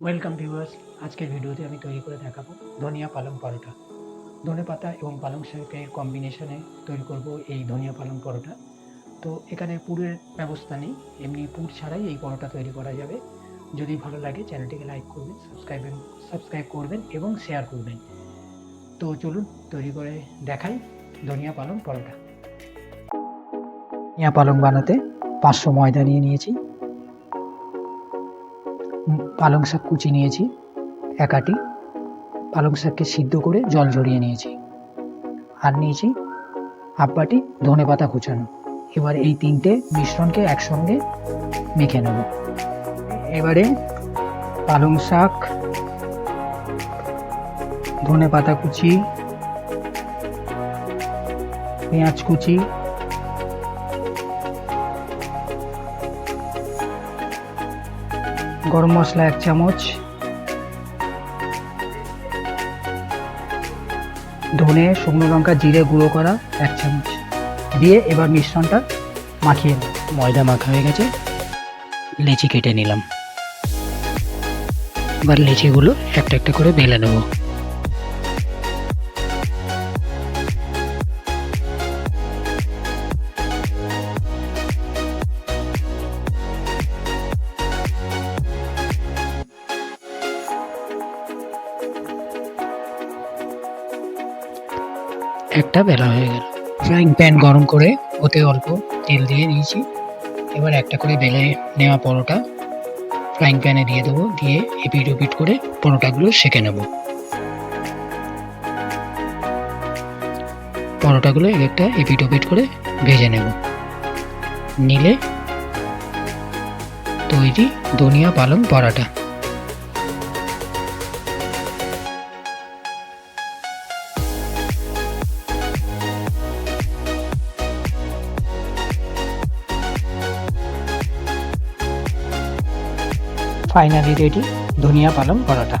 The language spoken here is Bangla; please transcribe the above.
ওয়েলকাম ভিউয়ার্স আজকের ভিডিওতে আমি তৈরি করে দেখাবো ধনিয়া পালং পরোটা। ধনে পাতা এবং পালং শাকের কম্বিনেশনে তৈরি করব এই ধনিয়া পালং পরোটা। তো এখানে পুরের ব্যবস্থা নেই। এমনি পুর ছাড়াই এই পরোটা তৈরি করা যাবে। যদি ভালো লাগে, চ্যানেলটিকে লাইক করবেন সাবস্ক্রাইব সাবস্ক্রাইব করবেন এবং শেয়ার করবেন। তো চলুন তৈরি করে দেখাই ধনিয়া পালং পরোটা। ধনিয়া পালং বানাতে পাঁচশো ময়দা নিয়ে নিয়েছি। পালং শাক কুচি নিয়েছি, এক আটি। পালং শাককে সিদ্ধ করে জল ঝরিয়ে নিয়েছি। আর নিয়েছি হাফ বাটি ধনে পাতা কুচানো। এবার এই তিনটে মিশ্রণকে একসঙ্গে মেখে নেব। এবারে পালং শাক, ধনে পাতা কুচি, পেঁয়াজ কুচি গরম মশলা এক চামচ, ধনে, শুকনো লঙ্কা, জিরে গুঁড়ো করা এক চামচ। দিয়ে এবার মিশ্রণটা মাখিয়ে নেব। ময়দা মাখা হয়ে গেছে, লেচি কেটে নিলাম। এবার লেচিগুলো একটা একটা করে বেলে নেব। একটা বেলা হয়ে গেল। ফ্রাইং প্যান গরম করে ওতে অল্প তেল দিয়ে নিয়েছি এবার একটা করে বেলে নেওয়া পরোটা ফ্রাইং প্যানে দিয়ে দেবো, দিয়ে এপিট ওপিট করে পরোটাগুলো সেঁকে নেব। পরোটাগুলো এক একটা এপিট ওপিট করে ভেজে নেব। নিলে তৈরি ধনিয়া পালং পরাটা। ফাইনালি রেডি ধনিয়া পালং পরোটা।